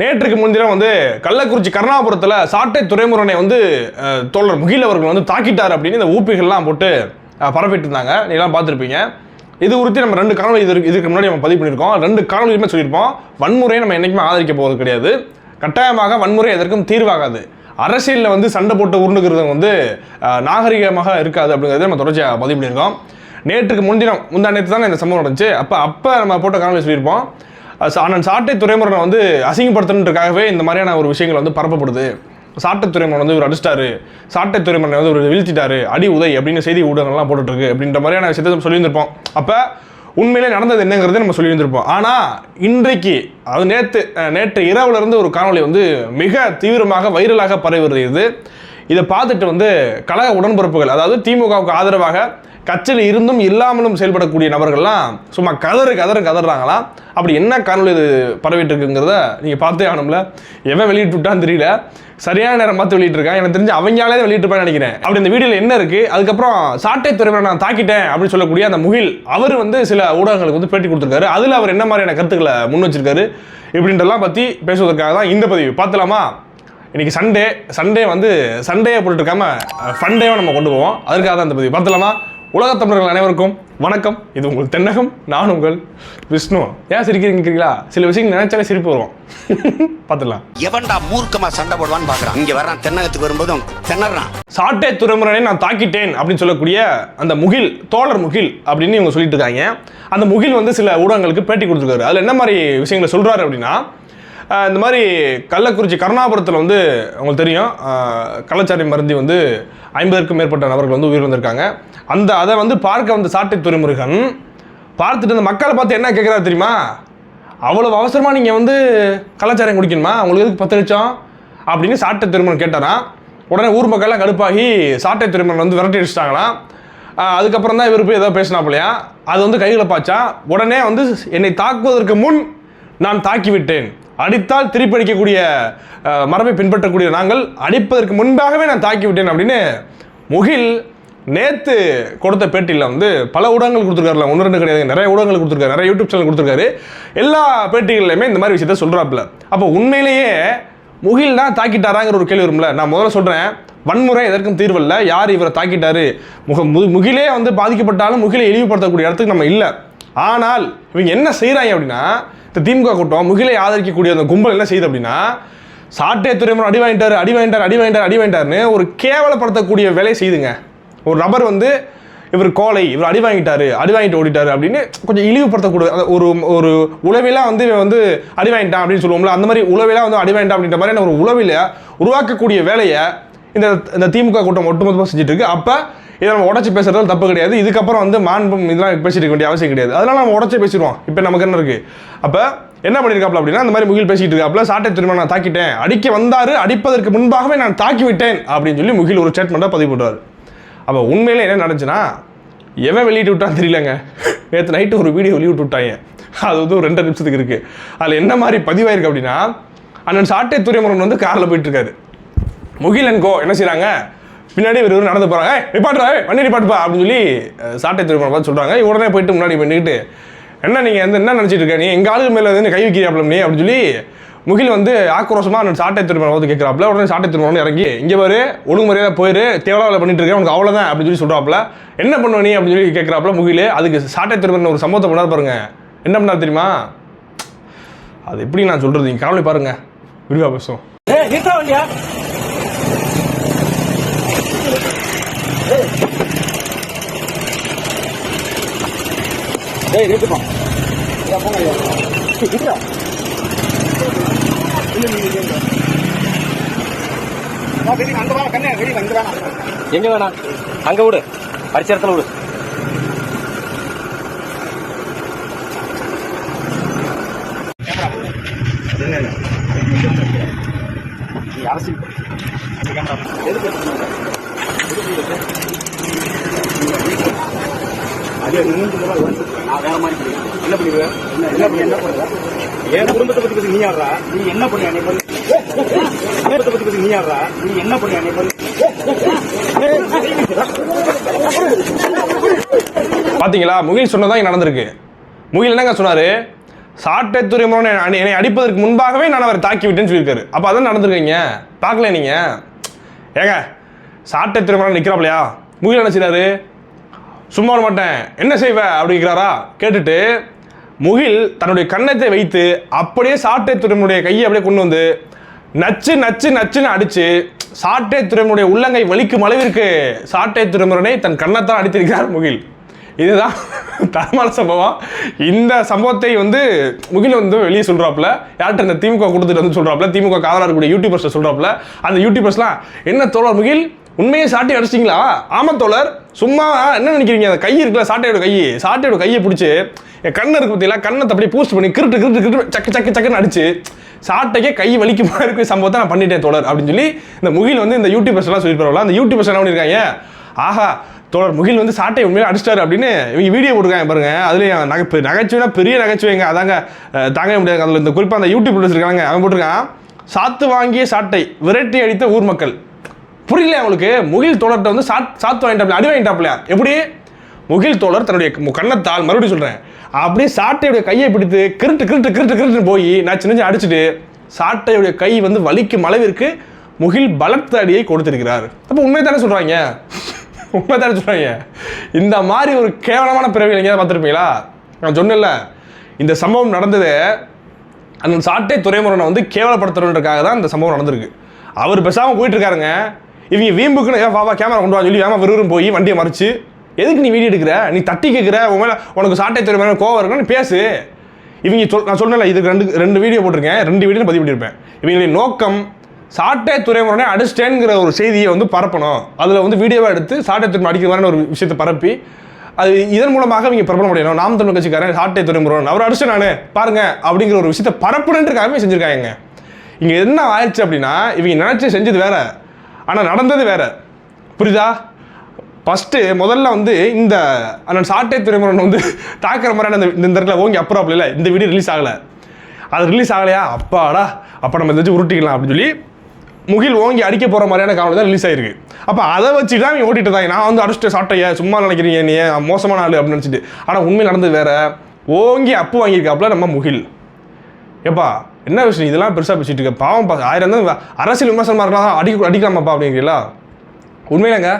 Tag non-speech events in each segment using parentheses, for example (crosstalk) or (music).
நேற்றுக்கு முன்தினம் வந்து கள்ளக்குறிச்சி கருணாபுரத்தில் சாட்டை துறைமுருகனை வந்து தோழர் முகில் அவர்கள் வந்து தாக்கிட்டார் அப்படின்னு இந்த ஊப்பிகள்லாம் போட்டு பரப்பிட்டு இருந்தாங்க நீங்களாம் பார்த்துருப்பீங்க. இது குறித்து நம்ம ரெண்டு காணொலி இது இதுக்கு முன்னாடி நம்ம பதிவு பண்ணியிருக்கோம். ரெண்டு காணொலியுமே சொல்லியிருப்போம். வன்முறையை நம்ம என்றைக்குமே ஆதரிக்க போவது கிடையாது. கட்டாயமாக வன்முறை எதற்கும் தீர்வாகாது. அரசியலில் வந்து சண்டை போட்டு உருண்டுக்கிறது வந்து நாகரிகமாக இருக்காது அப்படிங்கிறத நம்ம தொடர்ச்சியாக பதிவு பண்ணியிருக்கோம். நேற்றுக்கு முன்தினம் முந்தா நேற்று தானே இந்த சம்பவம் நடந்துச்சு. அப்போ அப்போ நம்ம போட்ட காணொலி சொல்லியிருப்போம். அண்ணன் சாட்டை துறைமுறை வந்து அசிங்கப்படுத்தணுன்றக்காகவே இந்த மாதிரியான ஒரு விஷயங்கள் வந்து பரப்பப்படுது. சாட்டை துறைமுறை வந்து இவர் அடிச்சிட்டாரு. சாட்டை துறைமுறை வந்து இவர் வீழ்த்திட்டாரு. அடி உதை அப்படின்னு செய்தி ஊடகங்கள்லாம் போட்டுட்ருக்கு. அப்படின்ற மாதிரியான விஷயத்தை சொல்லியிருந்திருப்போம். அப்போ உண்மையிலே நடந்தது என்னங்கிறத நம்ம சொல்லியிருந்திருப்போம். ஆனால் இன்றைக்கு அது நேற்று நேற்று இரவுலேருந்து ஒரு காணொளி வந்து மிக தீவிரமாக வைரலாக பரவி வருகிறது இதை பார்த்துட்டு வந்து கழக உடன்பிறப்புகள் அதாவது திமுகவுக்கு ஆதரவாக கட்சியில் இருந்தும் இல்லாமலும் செயல்படக்கூடிய நபர்கள்லாம் சும்மா கதறு கதறு கதறாங்களாம் அப்படி என்ன காணொலி இது பரவிட்டு இருக்குங்கிறத நீங்கள் பார்த்தே ஆகணும்ல. எவன் வெளியிட்டு விட்டான்னு தெரியல. சரியான நேரம் பார்த்து வெளியிட்டிருக்கான். எனக்கு தெரிஞ்சு அவங்களாலே வெளியிட்டிருப்பேன் நினைக்கிறேன். அப்படி இந்த வீடியோவில் என்ன இருக்கு? அதுக்கப்புறம் சாட்டை துறைமுறை நான் தாக்கிட்டேன் அப்படின்னு சொல்லக்கூடிய அந்த முகில் அவர் வந்து சில ஊடகங்களுக்கு வந்து பேட்டி கொடுத்துருக்காரு. அதில் அவர் என்ன மாதிரியான கருத்துக்களை முன் வச்சிருக்காரு இப்படின்றலாம் பற்றி பேசுவதற்காக தான் இந்த பதிவு. பார்த்தலாமா? இன்னைக்கு சண்டே. சண்டே வந்து சண்டேயை போட்டுருக்காமல் ஃபண்டேவை நம்ம கொண்டு போவோம். அதுக்காக தான் இந்த பதிவு. பார்த்தலாமா? உலகத் தமிழர்கள் அனைவருக்கும் வணக்கம். இது உங்கள் தென்னகம் நான் உங்கள் விஷ்ணு. ஏன் சிரிக்கிறீங்களா சில விஷயங்கள் நினைச்சாலே சிரிப்பு வரும். (laughs) பார்த்துலாம் எவன்டா மூர்க்கமா சண்டை போடுவான்னு பாக்குறான். இங்க வர்றான் தென்னகத்துக்கு வரும்போதும் திணறான். சாட்டை துறைமுறையை நான் தாக்கிட்டேன் அப்படின்னு சொல்லக்கூடிய அந்த முகில் தோழர் முகில் அப்படின்னு இவங்க சொல்லிட்டு இருக்காங்க. அந்த முகில் வந்து சில ஊடகங்களுக்கு பேட்டி கொடுத்துருக்காரு. அதில் என்ன மாதிரி விஷயங்களை சொல்றாரு அப்படின்னா இந்த மாதிரி கள்ளக்குறிச்சி கருணாபுரத்தில் வந்து உங்களுக்கு தெரியும் கள்ளச்சாரி மருந்தி வந்து ஐம்பதற்கும் மேற்பட்ட நபர்கள் வந்து உயிரிழந்திருக்காங்க. அந்த அதை வந்து பார்க்க வந்த சாட்டை துறைமுருகன் பார்த்துட்டு அந்த மக்களை பார்த்து என்ன கேட்குறாரு தெரியுமா? அவ்வளவு அவசரமாக நீங்கள் வந்து கலாச்சாரம் குடிக்கணுமா? உங்களுக்கு எதுக்கு பத்து லட்சம்? அப்படின்னு சாட்டை திருமணம் கேட்டாராம். உடனே ஊர் மக்கள்லாம் கடுப்பாகி சாட்டை திருமணம் வந்து விரட்டி அடிச்சிட்டாங்களாம். அதுக்கப்புறம் தான் இவர் போய் ஏதோ பேசினாப்புலையா? அது வந்து கைகளை பாய்ச்சா. உடனே வந்து என்னை தாக்குவதற்கு முன் நான் தாக்கி விட்டேன் அடித்தால் திருப்பி அடிக்கக்கூடிய மரபை பின்பற்றக்கூடிய நாங்கள் அடிப்பதற்கு முன்பாகவே நான் தாக்கி விட்டேன் அப்படின்னு முகில் நேற்று கொடுத்த பேட்டியில் வந்து பல ஊடகங்கள் கொடுத்துருக்காருல ஒன்று ரெண்டு கிடையாது நிறைய ஊடகங்கள் கொடுத்துருக்காரு நிறைய யூடியூப் சேனல் கொடுத்துருக்காரு. எல்லா பேட்டிகள்லையுமே இந்த மாதிரி விஷயத்த சொல்கிறாப்புல அப்போ உண்மையிலேயே முகில் தான் தாக்கிட்டாராங்கிற ஒரு கேள்வி வரும்ல. நான் முதல்ல சொல்கிறேன் வன்முறை எதற்கும் தீர்வல்ல. யார் இவரை தாக்கிட்டாரு? முக முகிலே வந்து பாதிக்கப்பட்டாலும் முகிலை இழிவுபடுத்தக்கூடிய இடத்துக்கு நம்ம இல்லை. ஆனால் இவங்க என்ன செய்கிறாங்க அப்படின்னா இந்த திமுக கூட்டம் முகிலை ஆதரிக்கக்கூடிய அந்த கும்பல் என்ன செய்யுது அப்படின்னா சாட்டை துறைமுறை அடி வாங்கிட்டார் அடி வாங்கிட்டார் அடி வாங்கிட்டார் அடி வாங்கிட்டார்னு ஒரு கேவலப்படுத்தக்கூடிய வேலையை செய்துங்க. ஒரு நபர் வந்து இவர் கோலை இவர் அடி வாங்கிட்டாரு அடி வாங்கிட்டு ஓடிட்டாரு அப்படின்னு கொஞ்சம் இழிவுபடுத்தக்கூடிய அந்த ஒரு ஒரு உளவிலாம் வந்து இவன் வந்து அடி வாங்கிட்டான் அப்படின்னு சொல்லுவோம்ல அந்த மாதிரி உளவிலாம் வந்து அடி வாங்கிட்டான் அப்படின்ற மாதிரியான ஒரு உளவில உருவாக்கக்கூடிய வேலையை இந்த இந்த திமுக கூட்டம் ஒட்டுமொத்தமாக செஞ்சுட்டு இருக்கு. அப்போ இதை நம்ம உடச்சி பேசுறதுல தப்பு கிடையாது. இதுக்கப்புறம் வந்து மாண்பும் இதெல்லாம் பேசிட்டு வேண்டிய அவசியம் கிடையாது. அதனால நம்ம உடச்சி பேசிடுவோம். இப்போ நமக்கு என்ன இருக்கு? அப்போ என்ன பண்ணியிருக்காப்ல அப்படின்னா இந்த மாதிரி முகில் பேசிட்டு இருக்காப்ல சாட்டை திரும்ப நான் தாக்கிட்டேன். அடிக்க வந்தாரு அடிப்பதற்கு முன்பாகவே நான் தாக்கி விட்டேன் அப்படின்னு சொல்லி முகில் ஒரு ஸ்டேட்மெண்ட்டாக பதிவு பண்ணுறாரு அப்போ உண்மையிலே என்ன நடந்துச்சுன்னா எவன் வெளியிட்டு விட்டான்னு தெரியலங்க. நேற்று நைட்டு ஒரு வீடியோ வெளியிட்டு விட்டாங்க. அது வந்து ஒரு ரெண்டு நிமிஷத்துக்கு இருக்குது அதில் என்ன மாதிரி பதிவாயிருக்கு அப்படின்னா அண்ணன் சாட்டை துறைமுருகன் வந்து காரில் போயிட்டு இருக்காரு. முகில் அண்ட் என்ன செய்கிறாங்க பின்னாடி இவர் இவர் நடந்து போகிறாங்க நிப்பாட்டுறா ஏய், வண்டி நிப்பாட்டுப்பா அப்படின்னு சொல்லி சாட்டை துறைமுறை பார்த்து சொல்கிறாங்க உடனே போயிட்டு முன்னாடி பண்ணிக்கிட்டு என்ன நீங்கள் வந்து என்ன நினச்சிட்டு இருக்க? நீ எங்கள் ஆளுக்கு மேலே வந்து கை வைக்கிறாப்ல நீ? அப்படின்னு சொல்லி முகில் வந்து ஆக்ரோஷமாக அந்த சாட்டை திருமணம் வந்து கேட்குறாப்புல உடனே சாட்டை திருமணம் இறங்கி இங்கே பாரு ஒழுங்குமுறையாக போயிரு தேவையில்ல பண்ணிட்டு இருக்கேன் உனக்கு அவ்வளோதான் அப்படின்னு சொல்லி சொல்கிறாப்புல என்ன பண்ணுவ நீ? அப்படின்னு சொல்லி கேட்குறாப்புல முகில். அதுக்கு சாட்டை திருமணம் ஒரு சம்பவத்தை பண்ணார் பாருங்க. என்ன பண்ணார் தெரியுமா? அது எப்படி நான் சொல்கிறது நீங்கள் காவலை பாருங்க விரிவாக பேசுவோம் ஏய் நிறுத்தா வண்டியா ஏய் நிறுத்துப்பா இதா போங்க ஐயா. ஏய், நிறுத்துடா. இல்ல, நீங்க இங்க இருங்க. வா, வெளிய அங்க வா, கண்ணே, வெளிய அங்க வேணாம். எங்க வேணாம்? அங்க விடு. அடிச்ச இடத்துல விடு. நீ அரசியல் பண்ணு. அந்த கேமரா. எதுக்கு எடுத்துட்டு வந்த? எதுக்கு எடுத்து? அதே மூன்று வந்து நான் வேற மாதிரி பண்ணுவேன். என்ன பண்ணிடுவேன் என்ன என்ன பண்ணி என்ன பண்ணுவேன் என் குடும்பத்தை பத்தி பேசி நீ யாரா நீ என்ன பண்ணி என்னை பண்ணி? குடும்பத்தை பத்தி பேசி நீ யாரா நீ என்ன பண்ணி என்னை பண்ணி? பாத்தீங்களா? முகில் சொன்னதான் இங்க நடந்திருக்கு. முகில் என்னங்க சொன்னாரு? சாட்டை துறைமுறை என்னை அடிப்பதற்கு முன்பாகவே நான் அவரை தாக்கி விட்டேன்னு சொல்லியிருக்காரு. அப்போ அதான் நடந்திருக்கீங்க. பார்க்கல நீங்கள் ஏங்க சாட்டை துறைமுறை நிற்கிறாப்லையா முகில் என்ன செய்றாரு? சும்மா மாட்டேன். என்ன செய்வ? அப்படிங்கிறாரா? கேட்டுட்டு முகில் தன்னுடைய கன்னத்தை வைத்து அப்படியே சாட்டை துறைமுடைய கையை அப்படியே கொண்டு வந்து நச்சு நச்சு நச்சுன்னு அடிச்சு சாட்டை துறைமுடைய உள்ளங்கை வலிக்கும் அளவிற்கு சாட்டை துறைமுறனை தன் கண்ணத்தான் அடித்திருக்கிறார் முகில். இதுதான் (laughs) தரமான சம்பவம். இந்த சம்பவத்தை வந்து முகில் வந்து வெளியே சொல்கிறாப்புல யார்கிட்ட இந்த திமுக கொடுத்துட்டு வந்து சொல்கிறாப்புல திமுக காதலாக இருக்கக்கூடிய யூடியூபர்ஸை சொல்கிறாப்புல அந்த யூடியூபர்ஸ்லாம் என்ன தோழர் முகில்? உண்மையை சாட்டி அடிச்சிட்டிங்களா? ஆமாம் தோழர். சும்மா என்ன நினைக்கிறீங்க? அந்த கை இருக்குல்ல சாட்டையோட கை. சாட்டையோட கையை பிடிச்சி என் கண்ணை இருக்கு பார்த்தீங்களா கண்ணத்தை அப்படியே பூஸ்ட் பண்ணி கிருட்டு கிருட்டு கிருட்டு சக்கு சக்கு சக்குன்னு அடிச்சு சாட்டைக்கே கை வலிக்குமா இருக்கிற சம்பவத்தை நான் பண்ணிட்டேன் தொடர் அப்படின்னு சொல்லி இந்த முகில் வந்து இந்த யூடியூபர்ஸ்லாம் சொல்லி சொல்லி அந்த யூடியூபர்ஸ் என்ன பண்ணியிருக்காங்க ஆஹா தோழர் முகில் வந்து சாட்டை உண்மையிலே அடிச்சிட்டாரு அப்படின்னு இவங்க வீடியோ போட்டுருக்காங்க பாருங்க. அதுலேயும் நகை பெ- நகைச்சுவைனா பெரிய நகைச்சுவைங்க. அதாங்க தாங்க முடியாது. அதில் இந்த குறிப்பாக அந்த யூடியூப் இருக்காங்க அவன் போட்டிருக்கான் சாத்து வாங்கிய சாட்டை விரட்டி அடித்த ஊர் மக்கள். புரியல அவங்களுக்கு முகில் தோழர்கிட்ட வந்து சாத் சாத்து வாங்கிட்டாப்ல அடி வாங்கிட்டாப்லையா? எப்படி? முகில் தோழர் தன்னுடைய கண்ணத்தால் மறுபடியும் சொல்கிறேன் அப்படியே சாட்டையுடைய கையை பிடித்து கிருட்டு கிருட்டு கிருட்டு கிருட்டுன்னு போய் நான் சின்ன அடிச்சுட்டு சாட்டையுடைய கை வந்து வலிக்கும் அளவிற்கு முகில் பலத்த அடியை கொடுத்திருக்கிறார். அப்போ உண்மை தானே சொல்கிறாங்க (laughs) உண்மை தானே சொல்கிறாங்க இந்த மாதிரி ஒரு கேவலமான பிறவி எங்கேயாவது பார்த்துருப்பீங்களா? நான் சொன்னேன்ல இந்த சம்பவம் நடந்தது அந்த சாட்டை துறைமுறையை வந்து கேவலப்படுத்தணுன்றக்காக தான் இந்த சம்பவம் நடந்திருக்கு. அவர் பேசாமல் போயிட்டு இருக்காருங்க. இவங்க வீம்புக்குன்னு ஏன் பாப்பா கேமரா கொண்டு வா சொல்லி ஏமா விறுவிறுன்னு போய் வண்டியை மறிச்சு. எதுக்கு நீ வீடியோ எடுக்கிற? நீ தட்டி கேட்குற உன் மேலே உனக்கு சாட்டை தெரியும் மேலே கோவம் இருக்குன்னு பேசு. இவங்க சொல் நான் சொன்னல இதுக்கு ரெண்டு ரெண்டு வீடியோ போட்டிருக்கேன். ரெண்டு வீடியோ பதிவு பண்ணியிருப்பேன் இவங்களுடைய நோக்கம் சாட்டை துறைமுறை அடிச்சிட்டேங்கிற ஒரு செய்தியை வந்து பரப்பணும். அதில் வந்து வீடியோவை எடுத்து சாட்டை துறை அடிக்கிற மாதிரி ஒரு விஷயத்தை பரப்பி அது இதன் மூலமாக இவங்க பிரபலம் அடையணும். நாம் தமிழ் கட்சிக்காரன் சாட்டை துறைமுருகன் அவர் அடிச்சு நான். பாருங்க அப்படிங்கிற ஒரு விஷயத்தை பரப்புனன்றக்காகவே செஞ்சுருக்காங்க இங்கே என்ன ஆயிடுச்சு அப்படின்னா இவங்க நினச்சி செஞ்சது வேற. ஆனால் நடந்தது வேற. புரியுதா? ஃபஸ்ட்டு முதல்ல வந்து இந்த அண்ணன் சாட்டை திருமணம் வந்து தாக்குற மாதிரியான இந்த இந்த இடத்துல ஓங்கி அப்புறம் இல்லை. இந்த வீடியோ ரிலீஸ் ஆகலை. அது ரிலீஸ் ஆகலையா? அப்பாடா. அப்போ நம்ம எதாச்சும் உருட்டிக்கலாம் அப்படின்னு சொல்லி முகில் ஓங்கி அடிக்க போகிற மாதிரியான காமெடி தான் ரிலீஸ் ஆயிருக்கு. அப்போ அதை வச்சு தான் நீ ஓட்டிட்டு இருந்தாங்க நான் வந்து அடிச்சுட்டு சாட்டைய. சும்மா நினைக்கிறீங்க நீ மோசமான ஆள் அப்படின்னு நினச்சிட்டு. ஆனால் உண்மை நடந்தது வேற. ஓங்கி அப்பு வாங்கியிருக்காப்புல நம்ம முகில். ஏப்பா என்ன விஷயம்? இதெல்லாம் பெருசாக பேசிட்டு இருக்க. பாவம் பா ஆயிரம் தான் அரசியல் விமர்சனமாக இருக்கலாம் அடி அடிக்கலாமாப்பா அப்படிங்கிறீங்களா? உண்மையிலங்க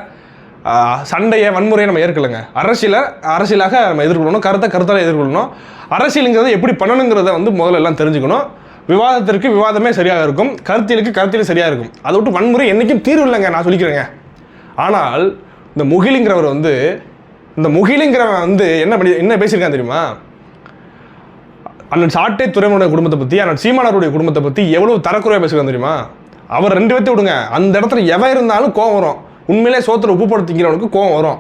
சண்டையை வன்முறையை நம்ம ஏற்கலைங்க. அரசியலை அரசியலாக நம்ம எதிர்கொள்ளணும் கருத்தை கருத்தால் எதிர்கொள்ளணும். அரசியலுங்கிறத எப்படி பண்ணணுங்கிறத வந்து முதல்ல எல்லாம் தெரிஞ்சுக்கணும். விவாதத்திற்கு விவாதமே சரியாக இருக்கும். கருத்தியலுக்கு கருத்தியல் சரியாக இருக்கும். அதை விட்டு வன்முறை என்றைக்கும் தீர்வு இல்லைங்க நான் சொல்லிக்கிறேங்க. ஆனால் இந்த முகிலுங்கிறவர் வந்து இந்த முகிலுங்கிறவன் வந்து என்ன பண்ணி என்ன பேசியிருக்கான் தெரியுமா? அண்ணன் சாட்டை துறைமுடைய குடும்பத்தை பற்றி அண்ணன் சீமானருடைய குடும்பத்தை பற்றி எவ்வளோ தரக்குறையாக பேசுகிறான் தெரியுமா? அவர் ரெண்டு பேர்த்தையும் விடுங்க. அந்த இடத்துல எவன் இருந்தாலும் கோவம் வரும். உண்மையிலே சோத்துல உப்பு திங்கிறவனுக்கு கோவம் வரும்.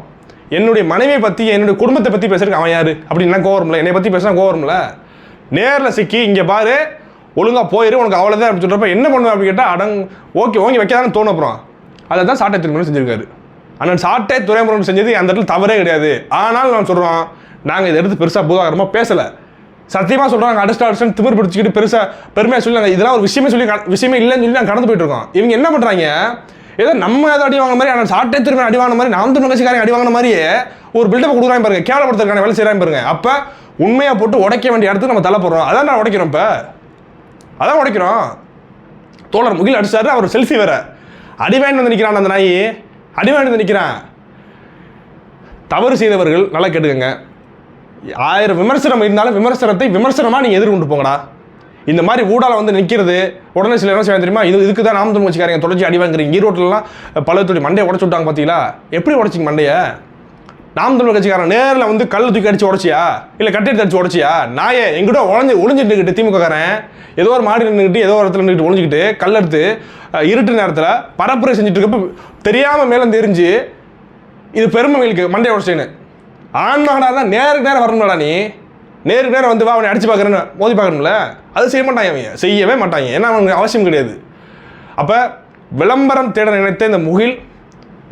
என்னுடைய மனைவியை பற்றி என்னுடைய குடும்பத்தை பற்றி பேசுறதுக்கு அவன் யார்? அப்படின்னா கோவரம்ல என்னை பற்றி பேசினா கோவரம்ல நேரில் சிக்கி இங்கே பாரு ஒழுங்காக போயிரு உனக்கு அவ்வளோதான் அப்படி சொல்கிறப்ப என்ன பண்ணுவேன் அப்படின்னு கேட்டால் அடங் ஓகே ஓங்கி வைக்காதான்னு தோணும் அப்புறம். அதை தான் சாட்டை திருமணம் செஞ்சிருக்காரு. அண்ணன் சாட்டை துறைமுறை செஞ்சது அந்த இடத்துல தவறே கிடையாது. ஆனால் நான் சொல்கிறோம் நாங்கள் இதை எடுத்து பெருசாக பூதாகரமாக பேசலை. சத்தியமாக சொல்கிறாங்க அடிஸ்ட் அடிஸ்ட் திமிர் பிடிச்சிக்கிட்டு பெருசாக பெருமையாக சொல்லி நாங்கள் இதெல்லாம் ஒரு விஷயமே சொல்லி விஷயமே இல்லைன்னு சொல்லி நாங்கள் கடந்து போயிட்டு இருக்கோம். இவங்க என்ன பண்ணுறாங்க ஏதோ நம்ம ஏதோ அடி வாங்கின மாதிரி ஆனால் சாட்டை திரும்ப அடி வாங்கின மாதிரி நாம் வந்து கட்சிக்காரங்க அடி வாங்கின மாதிரியே ஒரு பில்டப் கொடுக்குறாங்க பாருங்க. கேவலப்படுத்துறதுக்கான வேலை செய்கிறாங்க பாருங்க. அப்போ உண்மையாக போட்டு உடைக்க வேண்டிய இடத்துக்கு நம்ம தலை போடுறோம் அதான் நான் உடைக்கிறோம் இப்போ. அதான் உடைக்கிறோம். தோழர் முகில் அடிச்சாரு அவர் செல்ஃபி வேற. அடி வந்து நிற்கிறான் அந்த நாய். அடி வந்து நிற்கிறான் தவறு செய்தவர்கள் நல்லா கேட்டுக்கங்க. ஆயிரம் விமர்சனம் இருந்தாலும் விமர்சனத்தை விமர்சனமாக நீங்கள் எதிர்கொண்டு போங்கடா. இந்த மாதிரி ஊடால வந்து நிற்கிறது உடனே சில என்ன செய்ய தெரியுமா? இது இதுக்கு தான் நாம தமிழ் வச்சுக்காரங்க தொடர்ச்சி அடி வாங்குறீங்க ஈரோட்டிலலாம் பழத்துடைய மண்டையை உடச்சு விட்டாங்க பார்த்தீங்களா எப்படி உடைச்சிங்க மண்டையை? நாம் தமிழ் கட்சிக்காரன் நேரில் வந்து கல் தூக்கி அடிச்சு உடச்சியா? இல்லை கட்டி அடிச்சு உடச்சியா? நாயே எங்கிட்ட உடஞ்சி ஒளிஞ்சிட்டு திமுககாரன் ஏதோ ஒரு மாடி நின்றுக்கிட்டு ஏதோ ஒரு இடத்துல நின்றுட்டு ஒளிஞ்சிக்கிட்டு கல் எடுத்து இருட்டு நேரத்தில் பரப்புரை செஞ்சுட்டு இருக்கப்ப தெரியாமல் மேலே தெரிஞ்சு இது பெருமைகளுக்கு மண்டையை உடச்சேன்னு. ஆன்மகனா தான் நேருக்கு நேரம் வரணும்டா நீ. நேருக்கு நேரம் வந்து வா அவனை அடிச்சு பார்க்குறேன்னு மோதி பார்க்கணும்ல அது செய்ய மாட்டாங்க அவங்க செய்யவே மாட்டாங்க. ஏன்னா அவனுக்கு அவசியம் கிடையாது. அப்போ விளம்பரம் தேட நினைத்த இந்த முகில்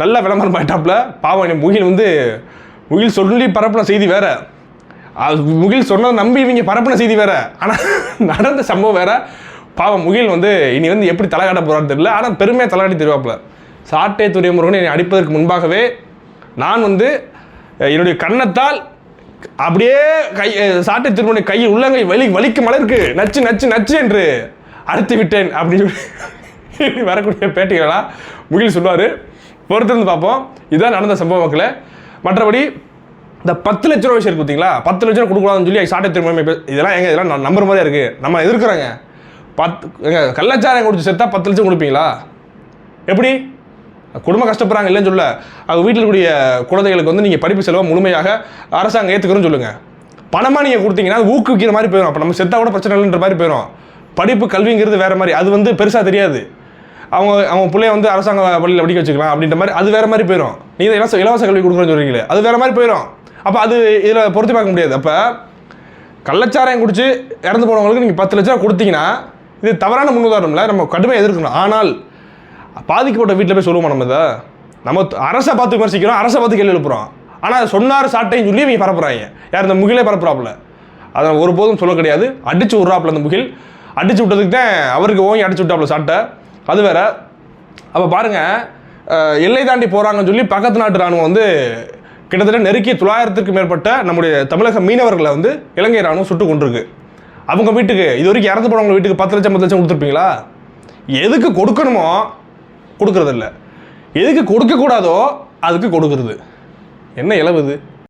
நல்ல விளம்பரம் ஆயிட்டாப்புல பாவம் இந்த முகில் வந்து முகில் சொல்லி பரப்பின செய்தி வேற. அது முகில் சொன்னதை நம்பி இவங்க பரப்பின செய்தி வேற. ஆனால் நடந்த சம்பவம் வேற. பாவம் முகில் வந்து இனி வந்து எப்படி தலைகாட்ட போகிறான்னு தெரியல. ஆனால் பெருமையாக தலையாடி தருவாப்புல சாட்டை துறைமுருகன் என்னை அடிப்பதற்கு முன்பாகவே நான் வந்து என்னுடைய கன்னத்தால் அப்படியே கை சாட்டை திருமணி கை உள்ளங்கை வலி வலிக்கு மலருக்கு நச்சு நச்சு நச்சு என்று அறுத்து விட்டேன் அப்படின்னு சொல்லி (laughs) வரக்கூடிய பேட்டிகளாக முகில் சொல்லுவார். பொறுத்திருந்து பார்ப்போம். இதுதான் நடந்த சம்பவ மக்களை. மற்றபடி இந்த பத்து லட்ச ரூபா விஷயம் இருக்கு பார்த்தீங்களா? பத்து லட்ச ரூபா கொடுக்கூடாதுன்னு சொல்லி சாட்டை திருமணம் இதெல்லாம் எங்க இதெல்லாம் நான் நம்புற மாதிரியா இருக்கு. நம்ம எதிர்க்கிறாங்க. பத்து எங்க கள்ளச்சாரம் குடிச்சு செத்தா பத்து லட்சம் கொடுப்பீங்களா? எப்படி? குடும்பம் கஷ்டப்படுறாங்க இல்லைன்னு சொல்ல அவங்க வீட்டில் இருக்கக்கூடிய குழந்தைகளுக்கு வந்து நீங்கள் படிப்பு செலவாக முழுமையாக அரசாங்கம் ஏற்றுக்கிறோன்னு சொல்லுங்கள் பணமாக நீங்கள் கொடுத்தீங்கன்னா அது ஊக்குவிக்கிற மாதிரி போயிடும் அப்போ நம்ம செத்தா கூட பிரச்சனை இல்லைன்ற மாதிரி போயிடும் படிப்பு கல்விங்கிறது வேறு மாதிரி. அது வந்து பெருசாக தெரியாது. அவங்க அவங்க பிள்ளைய வந்து அரசாங்க பள்ளியில் படிக்க வச்சுக்கலாம் அப்படின்ற மாதிரி அது வேறு மாதிரி போயிடும் நீங்கள் இலவச இலவச கல்வி கொடுக்குறோம் சொல்கிறீங்களே அது வேற மாதிரி போயிடும் அப்போ அது இதில் பொருத்தி பார்க்க முடியாது. அப்போ கள்ளச்சாராயம் குடிச்சு இறந்து போனவங்களுக்கு நீங்கள் பத்து லட்ச ரூபா கொடுத்தீங்கன்னா இது தவறான முன்னுதாரணம்ல. நம்ம கடுமையாக எதிர்க்கணும். ஆனால் பாதிக்கப்பட்ட வீட்டில் போய் சொல்லுவோம் நம்ம இதை? நம்ம அரசை பார்த்து விமர்சிக்கிறோம் அரசை பார்த்து கேள்வி எழுப்புறோம். ஆனால் சொன்னார் சாட்டைன்னு சொல்லி இவங்க பரப்புறாங்க. யார் இந்த முகிலே பரப்புறாப்புல? அதை ஒருபோதும் சொல்ல கிடையாது. அடிச்சு விட்றாப்புல அந்த முகில். அடிச்சு விட்டதுக்கு தான் அவருக்கு ஓங்கி அடிச்சு விட்டாப்புல சாட்டை. அது வேற. அப்போ பாருங்க எல்லை தாண்டி போகிறாங்கன்னு சொல்லி பக்கத்து நாட்டு ராணுவம் வந்து கிட்டத்தட்ட நெருக்கி தொள்ளாயிரத்துக்கு மேற்பட்ட நம்முடைய தமிழக மீனவர்களை வந்து இலங்கை ராணுவம் சுட்டு கொண்டிருக்கு அவங்க வீட்டுக்கு இது வரைக்கும் இறந்து போனவங்க வீட்டுக்கு பத்து லட்சம் பத்து லட்சம் கொடுத்துருப்பீங்களா? எதுக்கு கொடுக்கணுமோ கொடுக்கறதில்ல. எதுக்கு கொடுக்கக்கூடாதோ அதுக்கு கொடுக்கறது. என்ன இலவுது